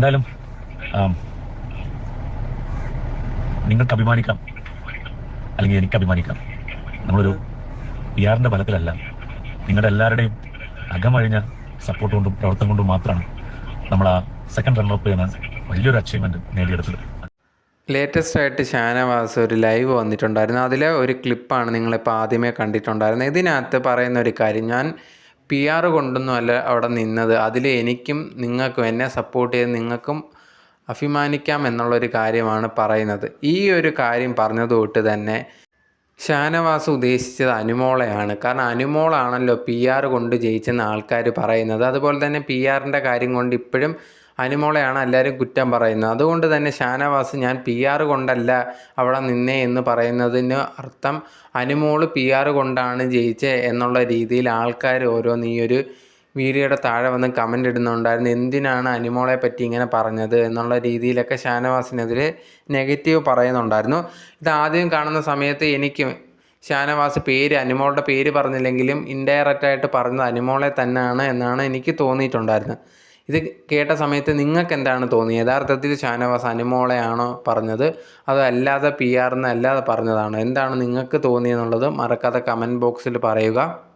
എന്തായാലും നിങ്ങൾക്ക് അഭിമാനിക്കാം. അല്ലെങ്കിൽ എനിക്ക് അഭിമാനിക്കാം. നമ്മളൊരു പി ആറിന്റെ ബലത്തിലല്ല. നിങ്ങളുടെ എല്ലാവരുടെയും അകമഴിഞ്ഞ സപ്പോർട്ട് കൊണ്ടും പ്രവർത്തനം കൊണ്ടും മാത്രമാണ് നമ്മൾ ആ സെക്കൻഡ് റണ്ണപ്പ് എന്ന വലിയൊരു അച്ചീവ്മെന്റ് നേടിയെടുത്തത്. ലേറ്റസ്റ്റ് ആയിട്ട് ഷാനവാസ് ഒരു ലൈവ് വന്നിട്ടുണ്ടായിരുന്നു. അതിലെ ഒരു ക്ലിപ്പാണ് നിങ്ങളിപ്പോൾ ആദ്യമേ കണ്ടിട്ടുണ്ടായിരുന്നത്. ഇതിനകത്ത് പറയുന്ന ഒരു കാര്യം ഞാൻ പി ആർ കൊണ്ടൊന്നും അല്ല അവിടെ നിന്നത്. അതിൽ എനിക്കും നിങ്ങൾക്കും എന്നെ സപ്പോർട്ട് ചെയ്ത് നിങ്ങൾക്കും അഭിമാനിക്കാം എന്നുള്ളൊരു കാര്യമാണ് പറയുന്നത്. ഈ ഒരു കാര്യം പറഞ്ഞത് തൊട്ട് തന്നെ ഷാനവാസ് ഉദ്ദേശിച്ചത് അനുമോളയാണ്. കാരണം അനുമോളാണല്ലോ പി ആർ കൊണ്ട് ജയിച്ചെന്ന് ആൾക്കാർ പറയുന്നത്. അതുപോലെ തന്നെ പി ആറിന്റെ കാര്യം കൊണ്ട് ഇപ്പോഴും അനുമോളെയാണ് എല്ലാവരും കുറ്റം പറയുന്നത്. അതുകൊണ്ട് തന്നെ ഷാനവാസ് ഞാൻ പി ആർ കൊണ്ടല്ല അവിടെ നിന്നേ എന്ന് പറയുന്നതിന് അർത്ഥം അനുമോൾ പി ആർ കൊണ്ടാണ് ജയിച്ചത് എന്നുള്ള രീതിയിൽ ആൾക്കാർ ഓരോ ഈ ഒരു വീഡിയോയുടെ താഴെ വന്ന് കമന്റ് ഇടുന്നുണ്ടായിരുന്നു. എന്തിനാണ് അനുമോളെ പറ്റി ഇങ്ങനെ പറഞ്ഞത് എന്നുള്ള രീതിയിലൊക്കെ ഷാനവാസിനെതിരെ നെഗറ്റീവ് പറയുന്നുണ്ടായിരുന്നു. ഇത് ആദ്യം കാണുന്ന സമയത്ത് എനിക്ക് ഷാനവാസ് പേര് അനുമോളുടെ പേര് പറഞ്ഞില്ലെങ്കിലും ഇൻഡയറക്റ്റായിട്ട് പറഞ്ഞത് അനുമോളെ തന്നെയാണ് എന്നാണ് എനിക്ക് തോന്നിയിട്ടുണ്ടായിരുന്നത്. ഇത് കേട്ട സമയത്ത് നിങ്ങൾക്ക് എന്താണ് തോന്നിയത്? യഥാർത്ഥത്തിൽ ഷാനവാസ് അനുമോളെയാണോ പറഞ്ഞത്? അതോ അല്ലാതെ പി ആർ അല്ലാതെ പറഞ്ഞതാണോ? എന്താണ് നിങ്ങൾക്ക് തോന്നിയെന്നുള്ളത് മറക്കാതെ കമന്റ് ബോക്സിൽ പറയുക.